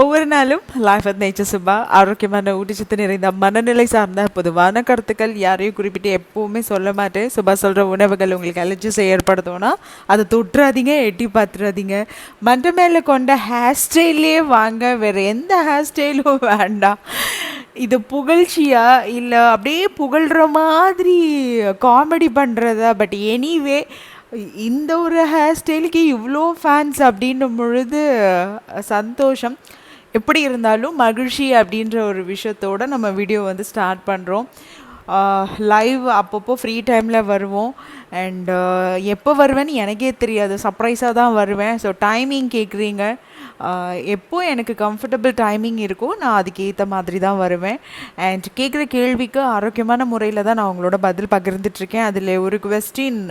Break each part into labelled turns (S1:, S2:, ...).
S1: ஒவ்வொரு நாளும் life at nature Subha ஆரோக்கியமான ஊட்டச்சத்து நிறைந்த மனநிலை சார்ந்த பொதுவான கருத்துக்கள் யாரையும் குறிப்பிட்டு எப்பவுமே சொல்ல மாட்டேன். சுபா சொல்கிற உணவுகள் உங்களுக்கு அலர்ஜிஸ் ஏற்படுத்தும்னா அதை தொட்டுறாதீங்க எட்டி பார்த்துறாதீங்க. மண்ட மேலே கொண்ட ஹேர் ஸ்டைல்லே வாங்க வேறு எந்த ஹேர் ஸ்டைலும் வேண்டாம். இது புகழ்ச்சியா இல்லை அப்படியே புகழ்கிற மாதிரி காமெடி பண்ணுறதா பட் எனிவே இந்த ஒரு ஹேர் ஸ்டைலுக்கு இவ்வளோ ஃபேன்ஸ் அப்படின்னும் பொழுது சந்தோஷம். எப்படி இருந்தாலும் மகிழ்ச்சி அப்படின்ற ஒரு விஷயத்தோட நம்ம வீடியோ வந்து ஸ்டார்ட் பண்ணுறோம் லைவ் அப்பப்போ ஃப்ரீ டைமில் வருவோம். அண்ட் எப்போ வருவேன்னு எனக்கே தெரியாது. சர்ப்ரைஸாக தான் வருவேன். ஸோ டைமிங் கேட்குறீங்க எப்போ எனக்கு கம்ஃபர்டபுள் டைமிங் இருக்கோ நான் அதுக்கேற்ற மாதிரி தான் வருவேன். அண்ட் கேட்குற கேள்விக்கு ஆரோக்கியமான முறையில் தான் நான் உங்களோட பதில் பகிர்ந்துட்டுருக்கேன் அதில் ஒரு கொஸ்டின்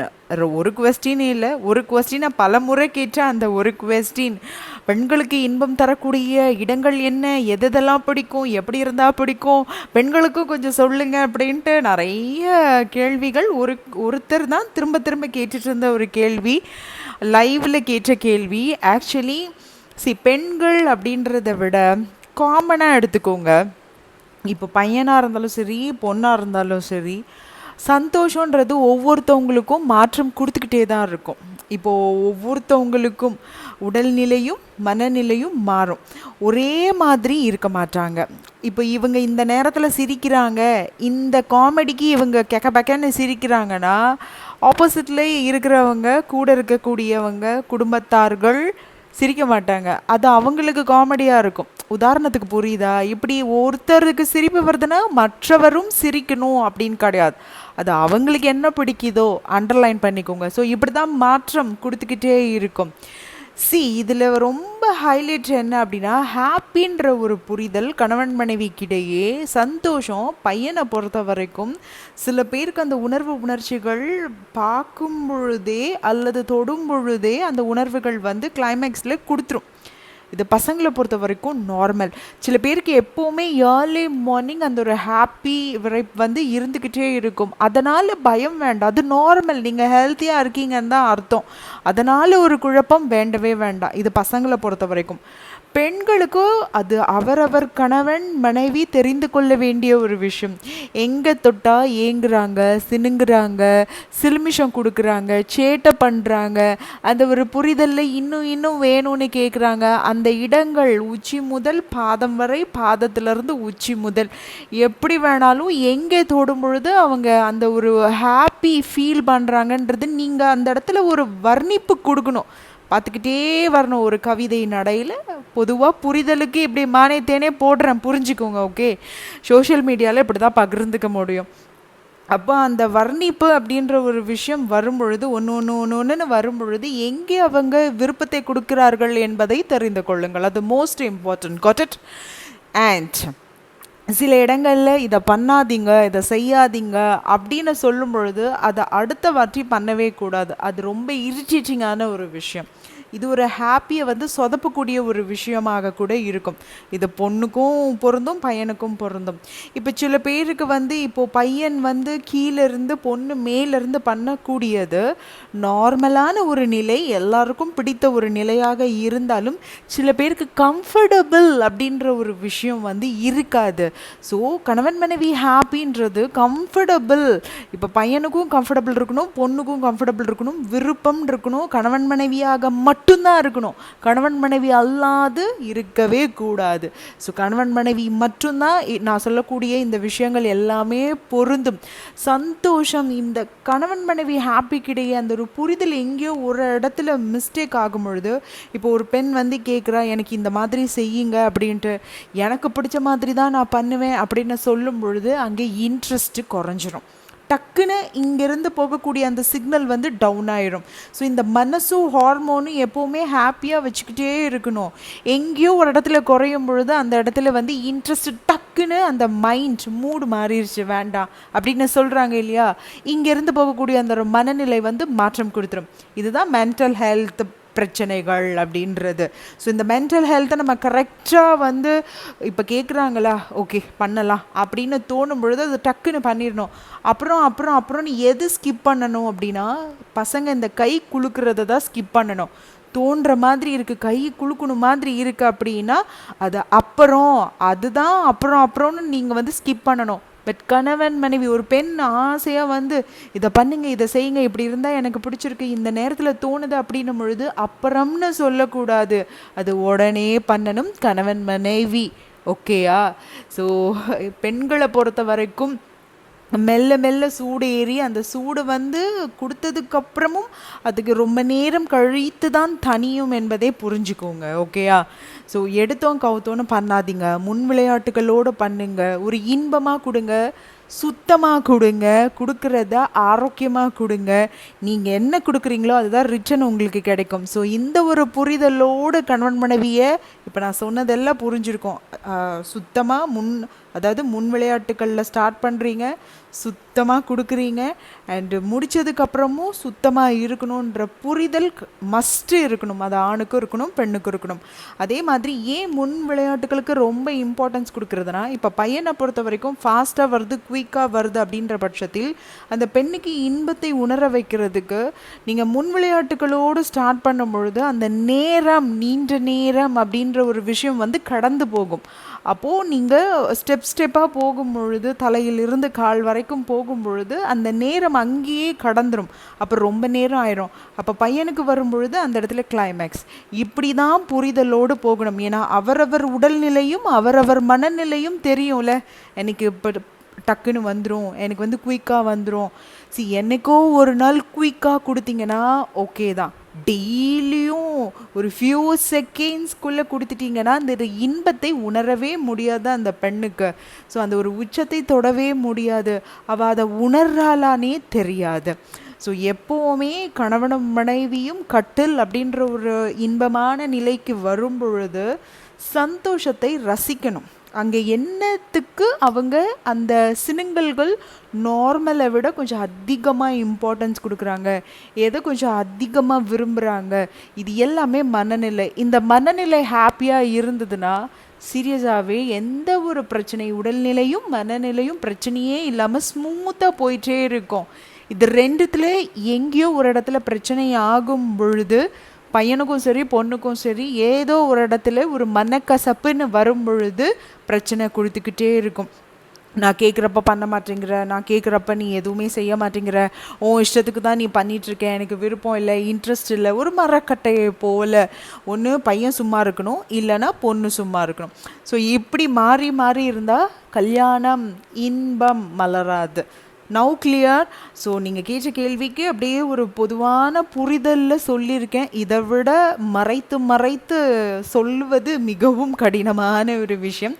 S1: ஒரு கொஸ்டின் இல்லை ஒரு கொஸ்டினை பல முறை கேட்ட அந்த ஒரு கொஸ்டின் பெண்களுக்கு இன்பம் தரக்கூடிய இடங்கள் என்ன? எதெல்லாம் பிடிக்கும்? எப்படி இருந்தால் பிடிக்கும்? பெண்களுக்கும் கொஞ்சம் சொல்லுங்க அப்படின்ட்டு நிறைய கேள்விகள் ஒரு ஒருத்தர் தான் திரும்ப திரும்ப கேட்டுட்டு இருந்த ஒரு கேள்வி. லைவில் கேட்ட கேள்வி. ஆக்சுவலி சி பெண்கள் அப்படின்றத விட காமனாக எடுத்துக்கோங்க. இப்போ பையனாக இருந்தாலும் சரி பொண்ணாக இருந்தாலும் சரி சந்தோஷன்றது ஒவ்வொருத்தவங்களுக்கும் மாற்றம் கொடுத்துக்கிட்டே தான் இருக்கும். இப்போது ஒவ்வொருத்தவங்களுக்கும் உடல்நிலையும் மனநிலையும் மாறும். ஒரே மாதிரி இருக்க மாட்டாங்க. இப்போ இவங்க இந்த நேரத்தில் சிரிக்கிறாங்க இந்த காமெடிக்கு இவங்க கெக்க பக்கன்னு சிரிக்கிறாங்கன்னா ஆப்போசிட்டில் இருக்கிறவங்க கூட இருக்கக்கூடியவங்க குடும்பத்தார்கள் சிரிக்க மாட்டாங்க. அது அவங்களுக்கு காமெடியாக இருக்கும். உதாரணத்துக்கு புரியுதா? இப்படி ஒருத்தருக்கு சிரிப்பு வருதுன்னா மற்றவரும் சிரிக்கணும் அப்படின்னு கிடையாது. அது அவங்களுக்கு என்ன பிடிக்குதோ அண்டர்லைன் பண்ணிக்கோங்க. ஸோ இப்படி தான் மாற்றம் கொடுத்துக்கிட்டே இருக்கும். சி இதில் ரொம்ப ஹைலைட் என்ன அப்படின்னா ஹாப்பின்ற ஒரு புரிதல் கணவன் மனைவிக்கிடையே சந்தோஷம் பையனை பொறுத்த வரைக்கும். சில பேருக்கு அந்த உணர்வு உணர்ச்சிகள் பார்க்கும் பொழுதே அல்லது தொடும் பொழுதே அந்த உணர்வுகள் வந்து கிளைமேக்ஸில் கொடுத்துரும். இது பசங்களை பொறுத்த வரைக்கும் நார்மல் சில பேருக்கு எப்போவுமே ஏர்லி மார்னிங் அந்த ஒரு ஹாப்பி விரைப் வந்து இருந்துக்கிட்டே இருக்கும். அதனால் பயம் வேண்டாம். அது நார்மல் நீங்கள் ஹெல்த்தியாக இருக்கீங்கன்னு தான் அர்த்தம். அதனால் ஒரு குழப்பம் வேண்டவே வேண்டாம். இது பசங்களை பொறுத்த வரைக்கும். பெண்களுக்கு அது அவரவர் கணவன் மனைவி தெரிந்து கொள்ள வேண்டிய ஒரு விஷயம். எங்கே தொட்டால் ஏங்குறாங்க சினுங்குறாங்க சிலுமிஷம் கொடுக்குறாங்க சேட்டை பண்ணுறாங்க அந்த ஒரு புரிதலில் இன்னும் இன்னும் வேணும்னு கேட்குறாங்க அந்த இடங்கள் உச்சி முதல் பாதம் வரை பாதத்திலிருந்து உச்சி முதல். எப்படி வேணாலும் எங்கே தொடும் பொழுது அவங்க அந்த ஒரு ஹாப்பி ஃபீல் பண்ணுறாங்கன்றது நீங்கள் அந்த இடத்துல ஒரு வர்ணிப்பு கொடுக்கணும். பார்த்துக்கிட்டே வரணும் ஒரு கவிதை நடையில். பொதுவாக புரிதலுக்கு இப்படி மானியத்தேனே போடுறேன் புரிஞ்சுக்கோங்க ஓகே? சோஷியல் மீடியாவில் இப்படி தான் பகிர்ந்துக்க முடியும். அப்போ அந்த வர்ணிப்பு அப்படின்ற ஒரு விஷயம் வரும்பொழுது ஒன்று ஒன்று ஒன்று ஒன்றுன்னு வரும் பொழுது எங்கே அவங்க விருப்பத்தை கொடுக்கிறார்கள் என்பதை தெரிந்து கொள்ளுங்கள். அது most important got it and சில இடங்களில் இதை பண்ணாதீங்க இதை செய்யாதீங்க அப்படின்னு சொல்லும் பொழுது அதை அடுத்த வாட்டி பண்ணவே கூடாது. அது ரொம்ப இரிட்டேட்டிங்கான ஒரு விஷயம். இது ஒரு ஹாப்பியை வந்து சொதப்பக்கூடிய ஒரு விஷயமாக கூட இருக்கும். இது பொண்ணுக்கும் பொருந்தும் பையனுக்கும் பொருந்தும். இப்போ சில பேருக்கு வந்து இப்போது பையன் வந்து கீழேருந்து பொண்ணு மேலேருந்து பண்ணக்கூடியது நார்மலான ஒரு நிலை எல்லாருக்கும் பிடித்த ஒரு நிலையாக இருந்தாலும் சில பேருக்கு கம்ஃபர்டபுள் அப்படின்ற ஒரு விஷயம் வந்து இருக்காது. ஸோ கணவன் மனைவி ஹாப்பின்றது கம்ஃபர்டபுள் இப்போ பையனுக்கும் கம்ஃபர்டபுள் இருக்கணும் பொண்ணுக்கும் கம்ஃபர்டபுள் இருக்கணும் விருப்பம் இருக்கணும் கணவன் மனைவியாக மட்டும் மட்டும்தான் இருக்கணும். கணவன் மனைவி அல்லாது இருக்கவே கூடாது. ஸோ கணவன் மனைவி மட்டும்தான் நான் சொல்லக்கூடிய இந்த விஷயங்கள் எல்லாமே பொருந்தும். சந்தோஷம் இந்த கணவன் மனைவி ஹாப்பிக்கிடையே அந்த ஒரு புரிதல் எங்கேயோ ஒரு இடத்துல மிஸ்டேக் ஆகும் பொழுது இப்போ ஒரு பெண் வந்து கேட்குறா எனக்கு இந்த மாதிரி செய்யுங்க அப்படின்ட்டு எனக்கு பிடிச்ச மாதிரி தான் நான் பண்ணுவேன் அப்படின்னு சொல்லும் பொழுது அங்கே இன்ட்ரெஸ்ட்டு குறைஞ்சிரும். டக்குன்னு இங்கேருந்து போகக்கூடிய அந்த சிக்னல் வந்து டவுன் ஆயிடும் ஸோ இந்த மனசும் ஹார்மோனும் எப்போவுமே ஹாப்பியாக வச்சுக்கிட்டே இருக்கணும். எங்கேயோ ஒரு இடத்துல குறையும் பொழுது அந்த இடத்துல வந்து இன்ட்ரெஸ்ட் டக்குன்னு அந்த மைண்ட் மூடு மாறிடுச்சு வேண்டாம் அப்படின்னு சொல்கிறாங்க இல்லையா? இங்கேருந்து போகக்கூடிய அந்த மனநிலை வந்து மாற்றம் கொடுத்துரும். இதுதான் மென்டல் ஹெல்த் பிரச்சனைகள் அப்படின்றது. ஸோ இந்த மென்டல் ஹெல்த்தை நம்ம கரெக்டாக வந்து இப்போ கேட்குறாங்களா ஓகே பண்ணலாம். அப்படின்னு தோணும் பொழுது அது டக்குன்னு பண்ணிடணும் அப்புறம் அப்புறம் அப்புறம் எது ஸ்கிப் பண்ணணும் அப்படின்னா பசங்க இந்த கை குலுக்கிறத தான் ஸ்கிப் பண்ணணும். தோன்ற மாதிரி இருக்குது கை குலுக்கணும் மாதிரி இருக்குது அப்படின்னா அது அப்புறம் அதுதான் அப்புறம் அப்புறம்னு நீங்கள் வந்து ஸ்கிப் பண்ணணும். பட் கணவன் மனைவி ஒரு பெண் ஆசையாக வந்து இதை பண்ணுங்க இதை செய்யுங்க இப்படி இருந்தால் எனக்கு பிடிச்சிருக்கு இந்த நேரத்தில் தோணுது அப்படின்னும் பொழுது அப்புறம்னு சொல்லக்கூடாது. அது உடனே பண்ணணும். கணவன் மனைவி ஓகேயா ஸோ பெண்களை பொறுத்த வரைக்கும் மெல்ல மெல்ல சூடு ஏறி அந்த சூடு வந்து கொடுத்ததுக்கப்புறமும் அதுக்கு ரொம்ப நேரம் கழித்து தான் தனியும் என்பதை புரிஞ்சுக்கோங்க ஓகேயா ஸோ எடுத்தோம் கவுத்தோன்னு பண்ணாதீங்க. முன் விளையாட்டுகளோடு பண்ணுங்க. ஒரு இன்பமாக கொடுங்க சுத்தமாக கொடுங்க கொடுக்குறத ஆரோக்கியமாக கொடுங்க. நீங்கள் என்ன கொடுக்குறீங்களோ அதுதான் ரிட்டன் உங்களுக்கு கிடைக்கும். ஸோ இந்த ஒரு புரிதலோடு கணவன் மனைவியை இப்போ நான் சொன்னதெல்லாம் புரிஞ்சிருக்கோம். சுத்தமாக முன் அதாவது முன் விளையாட்டுகளில் ஸ்டார்ட் பண்ணுறீங்க சுத்தமாக கொடுக்குறீங்க. அண்டு முடித்ததுக்கப்புறமும் சுத்தமாக இருக்கணுன்ற புரிதல் மஸ்ட்டு இருக்கணும். அது ஆணுக்கும் இருக்கணும் பெண்ணுக்கும் இருக்கணும். அதே மாதிரி ஏன் முன் விளையாட்டுகளுக்கு ரொம்ப இம்பார்ட்டன்ஸ் கொடுக்குறதுனா இப்போ பையனை பொறுத்த வரைக்கும் ஃபாஸ்ட்டாக வருது குயிக்காக வருது அப்படின்ற பட்சத்தில் அந்த பெண்ணுக்கு இன்பத்தை உணர வைக்கிறதுக்கு நீங்கள் முன் விளையாட்டுகளோடு ஸ்டார்ட் பண்ணும் பொழுது அந்த நேரம் நீண்ட நேரம் அப்படின்ற ஒரு விஷயம் வந்து கடந்து போகும். அப்போது நீங்கள் ஸ்டெப் ஸ்டெப்பாக போகும் பொழுது தலையிலிருந்து கால் வரை வரைக்கும் போகும் பொழுது அந்த நேரம் அங்கேயே கடந்துடும் அப்போ ரொம்ப நேரம் ஆயிரும். அப்போ பையனுக்கு வரும் பொழுது அந்த இடத்துல கிளைமேக்ஸ் இப்படி தான் புரிதலோடு போகணும். ஏன்னா அவரவர் உடல்நிலையும் அவரவர் மனநிலையும் தெரியும்ல. எனக்கு இப்போ டக்குன்னு வந்துடும் எனக்கு வந்து குயிக்காக வந்துடும் சி என்னைக்கோ ஒரு நாள் குயிக்காக கொடுத்தீங்கன்னா ஓகே தான். டெய்லியும் ஒரு ஃபியூ செகண்ட்ஸ்குள்ளே கொடுத்துட்டிங்கன்னா அந்த இன்பத்தை உணரவே முடியாது அந்த பெண்ணுக்கு. ஸோ அந்த ஒரு உச்சத்தை தொடவே முடியாது. அவள் அதை உணர்றாளானே தெரியாது. ஸோ எப்போவுமே கணவனும் மனைவியும் கட்டில் அப்படின்ற ஒரு இன்பமான நிலைக்கு வரும் பொழுது சந்தோஷத்தை ரசிக்கணும். அங்கே என்னத்துக்கு அவங்க அந்த சினுங்கல்கள் நார்மலை விட கொஞ்சம் அதிகமாக இம்பார்ட்டன்ஸ் கொடுக்குறாங்க. எதை கொஞ்சம் அதிகமாக விரும்புகிறாங்க இது எல்லாமே மனநிலை. இந்த மனநிலை ஹாப்பியாக இருந்ததுன்னா சீரியஸாகவே எந்த ஒரு பிரச்சனை உடல்நிலையும் மனநிலையும் பிரச்சனையே இல்லாமல் ஸ்மூத்தாக போயிட்டே இருக்கும். இது ரெண்டுத்துல எங்கேயோ ஒரு இடத்துல பிரச்சனை ஆகும் பொழுது பையனுக்கும் சரி பொண்ணுக்கும் சரி ஏதோ ஒரு இடத்துல ஒரு மனக்கசப்புன்னு வரும் பொழுது பிரச்சனை கொடுத்துக்கிட்டே இருக்கும். நான் கேட்குறப்ப பண்ண மாட்டேங்கிற நான் கேட்குறப்ப நீ எதுவுமே செய்ய மாட்டேங்கிற உன் இஷ்டத்துக்கு தான் நீ பண்ணிகிட்ருக்க எனக்கு விருப்பம் இல்லை இன்ட்ரெஸ்ட் இல்லை ஒரு மரக்கட்டையை போல். ஒன்று பையன் சும்மா இருக்கணும் இல்லைன்னா பொண்ணு சும்மா இருக்கணும். ஸோ இப்படி மாறி மாறி இருந்தால் கல்யாணம் இன்பம் மலராது. நவு கிளியர் ஸோ நீங்கள் கேட்ட கேள்விக்கு அப்படியே ஒரு பொதுவான புரிதலில் சொல்லியிருக்கேன். இதை விட மறைத்து மறைத்து சொல்வது மிகவும் கடினமான ஒரு விஷயம்.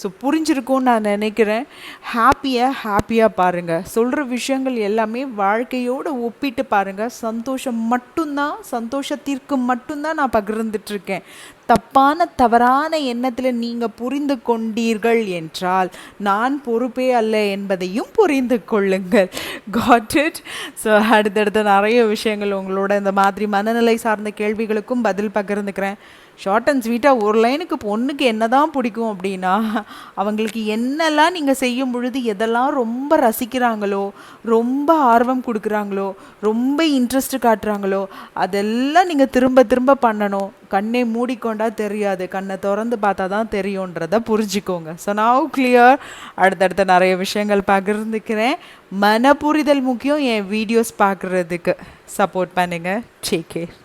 S1: ஸோ புரிஞ்சிருக்கும்னு நான் நினைக்கிறேன். ஹாப்பியாக ஹாப்பியாக பாருங்கள் சொல்கிற விஷயங்கள் எல்லாமே வாழ்க்கையோடு ஒப்பிட்டு பாருங்கள் சந்தோஷம் மட்டும்தான் சந்தோஷத்திற்கு மட்டும்தான் நான் பகிர்ந்துட்டுருக்கேன் தப்பான தவறான எண்ணத்தில் நீங்கள் புரிந்து கொண்டீர்கள் என்றால் நான் பொறுப்பே அல்ல என்பதையும் புரிந்து கொள்ளுங்கள். காட் இட் ஸோ அடுத்தடுத்த நிறைய விஷயங்கள் உங்களோட இந்த மாதிரி மனநிலை சார்ந்த கேள்விகளுக்கும் பதில் பகிர்ந்துக்கிறேன். ஷார்ட் அண்ட் ஸ்வீட்டாக ஒரு லைனுக்கு பொண்ணுக்கு என்ன தான் பிடிக்கும் அப்படின்னா அவங்களுக்கு என்னெல்லாம் நீங்கள் செய்யும் பொழுது எதெல்லாம் ரொம்ப ரசிக்கிறாங்களோ ரொம்ப ஆர்வம் கொடுக்குறாங்களோ ரொம்ப இன்ட்ரெஸ்ட் காட்டுறாங்களோ அதெல்லாம் நீங்கள் திரும்ப திரும்ப பண்ணணும். கண்ணை மூடிக்கொண்டா தெரியாது. கண்ணை திறந்து பார்த்தா தான் தெரியுன்றத புரிஞ்சுக்கோங்க. ஸோ நான் கிளியர் அடுத்தடுத்த நிறைய விஷயங்கள் பகிர்ந்துக்கிறேன். மன புரிதல் முக்கியம் என் வீடியோஸ் பார்க்குறதுக்கு. சப்போர்ட் பண்ணுங்கள் டேக் கேர்